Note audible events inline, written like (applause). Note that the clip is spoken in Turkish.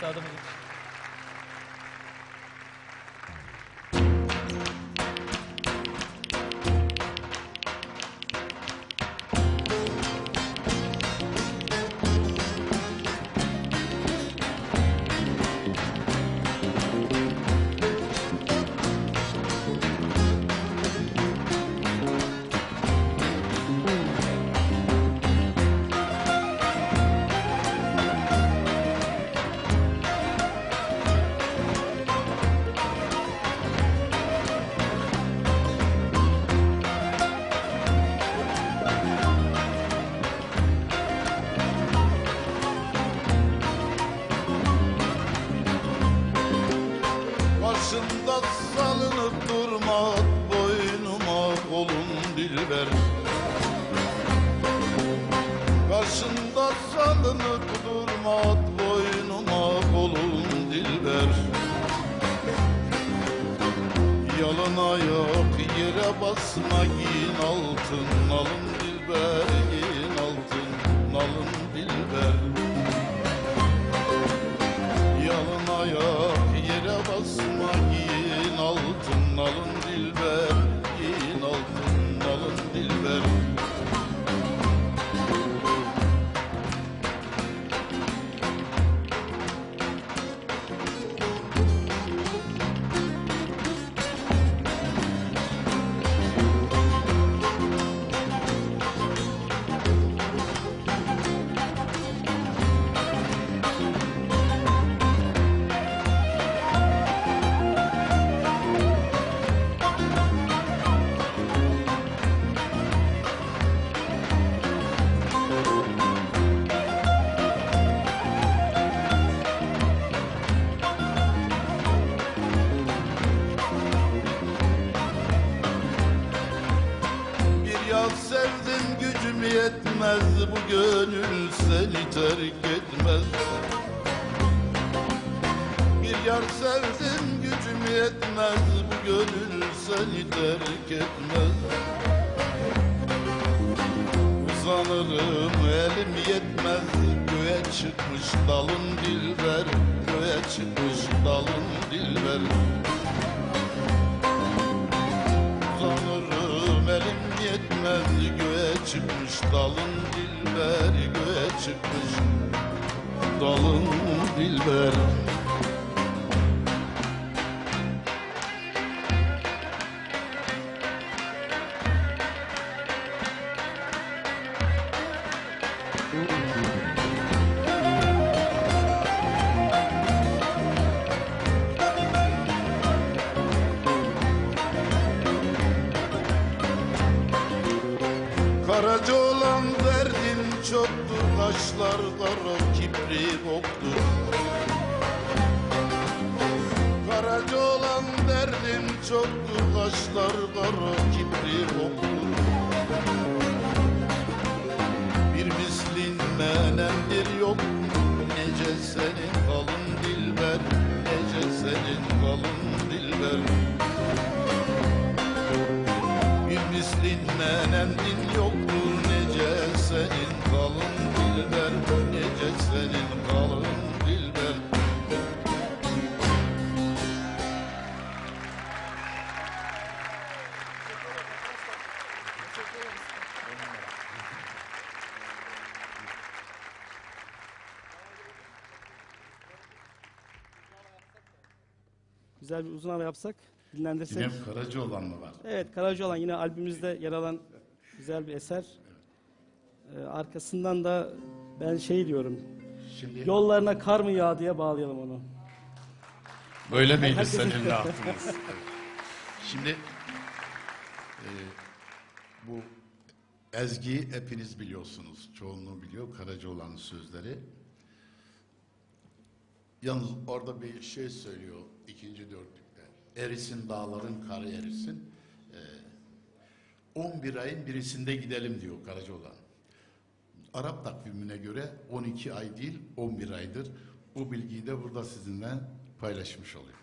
Estado do Başında salınıp durma boynuma kolun dilber. Karşında salınıp durma boynuma kolun dilber. Yalın ayak yere basma giyin altın alın dilber giyin altın alın dilber Yaz sevdim gücüm yetmez bu gönül seni terk etmez. Bir yar sevdim gücüm yetmez bu gönül seni terk etmez. Uzanırım elim yetmez göğe çıkmış dalın dilber göğe çıkmış dalın dilber dalın dilber göğe çıkmış dalın dilber çoktur Kaşlar kara kibri boktur Karaca olan derdim çoktur Kaşlar kara kibri boktur Bir mislin menemdir yok Nece senin kalın dilber Nece senin kalın dilber. Bir mislin menendin yoktur Güzel bir uzun hava yapsak, dinlendirsek. Yine Karaca olan mı var? Evet, Karacaoğlan yine albümümüzde yer alan güzel bir eser. Ee, arkasından da ben şey diyorum, Şimdi yollarına kar mı yağ diye bağlayalım onu. böyle miydi senin ne yaptınız? (laughs) Şimdi e, bu ezgiyi hepiniz biliyorsunuz. Çoğunluğu biliyor Karaca olan sözleri. Yalnız orada bir şey söylüyor ikinci dörtlükte. Erisin dağların karı erisin. Ee, 11 ayın birisinde gidelim diyor Karacaoğlan. Arap takvimine göre 12 ay değil 11 aydır. Bu bilgiyi de burada sizinle paylaşmış oluyor.